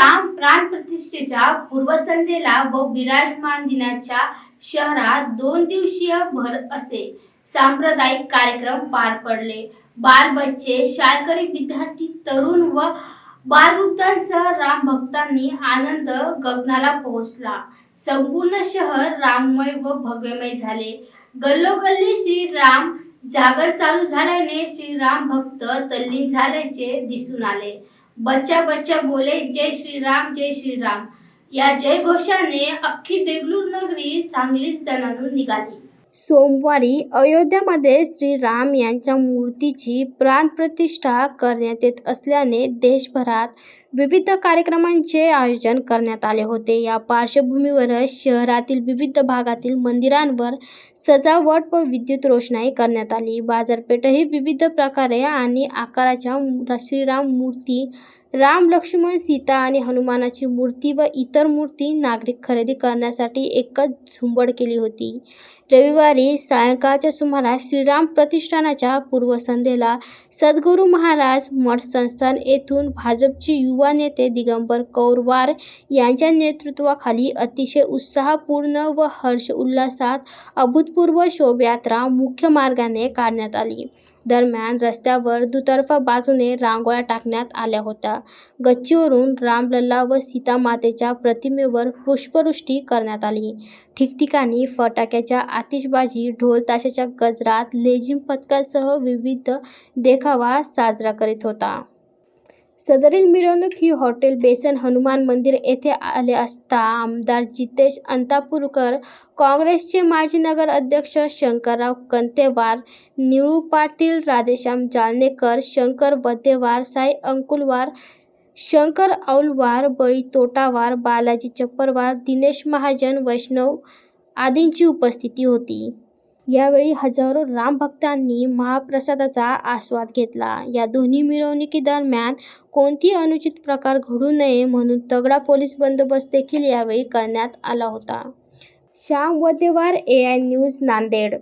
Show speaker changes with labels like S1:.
S1: प्राण प्रतिष्ठेच्या पूर्वसंध्येला व विराजमान दिनाच्या शहरात दोन दिवसीय भर असे सांप्रदायिक कार्यक्रम पार पडले. बाल बच्चे शाळकरी विद्यार्थी तरुण व बालवृद्धांसह राम भक्तांनी आनंद गगनाला पोहोचला. संपूर्ण शहर राममय व भव्यमय झाले. गल्लोगल्ली श्रीराम जागर चालू झाल्याने श्रीराम भक्त तल्लीन झाल्याचे दिसून आले. बच्चा बच्चा बोले जय श्रीराम जय श्रीराम. या जयघोषाने अख्खी देगलूर नगरी चांगलीच दणानून निघाली. सोमवारी अयोध्यामध्ये श्रीराम यांच्या मूर्तीची प्राणप्रतिष्ठा करण्यात येत असल्याने देशभरात विविध कार्यक्रमांचे आयोजन करण्यात आले होते. या पार्श्वभूमीवरच शहरातील विविध भागातील मंदिरांवर सजावट व विद्युत रोषणाई करण्यात आली. बाजारपेठही विविध प्रकारे आणि आकाराच्या श्रीराम मूर्ती राम लक्ष्मण सीता आणि हनुमानाची मूर्ती व इतर मूर्ती नागरिक खरेदी करण्यासाठी एकच झुंबड केली होती. रविवार सायंकाळच्या सुमारास श्रीराम प्रतिष्ठानाच्या पूर्वसंध्येला सद्गुरू महाराज मठ संस्थान येथून भाजपचे युवा नेते दिगंबर कौरवार यांच्या नेतृत्वाखाली अतिशय उत्साहपूर्ण व हर्ष उल्हासात अभूतपूर्व शोभायात्रा मुख्य मार्गाने काढण्यात आली. दरम्यान रस्त्यावर दुतर्फा बाजूने रांगोळ्या टाकण्यात आल्या होत्या. गच्चीवरून रामलल्ला व सीतामातेच्या प्रतिमेवर पुष्पवृष्टी करण्यात आली. ठिकठिकाणी फटाक्याच्या आतिषबाजी ढोलताशाच्या गजरात लेझिम पथकासह विविध देखावा साजरा करीत होता. सदरील मिरवणूक ही हॉटेल बेसन हनुमान मंदिर येथे आले असता आमदार जितेश अंतापूरकर काँग्रेसचे माजी नगर अध्यक्ष शंकरराव कंतेवार निळू पाटील राधेश्याम जालनेकर शंकर वदेवार साई अंकुलवार शंकर औलवार बळी तोटावार बालाजी चप्परवार दिनेश महाजन वैष्णव आदींची उपस्थिती होती. यावेळी हजारो रामभक्तांनी महाप्रसादाचा आस्वाद घेतला. या दोन्ही मिरवणुकीदरम्यान कोणतीही अनुचित प्रकार घडू नये म्हणून तगडा पोलीस बंदोबस्त देखील यावेळी करण्यात आला होता. Shyam Waddewar A I news Nanded.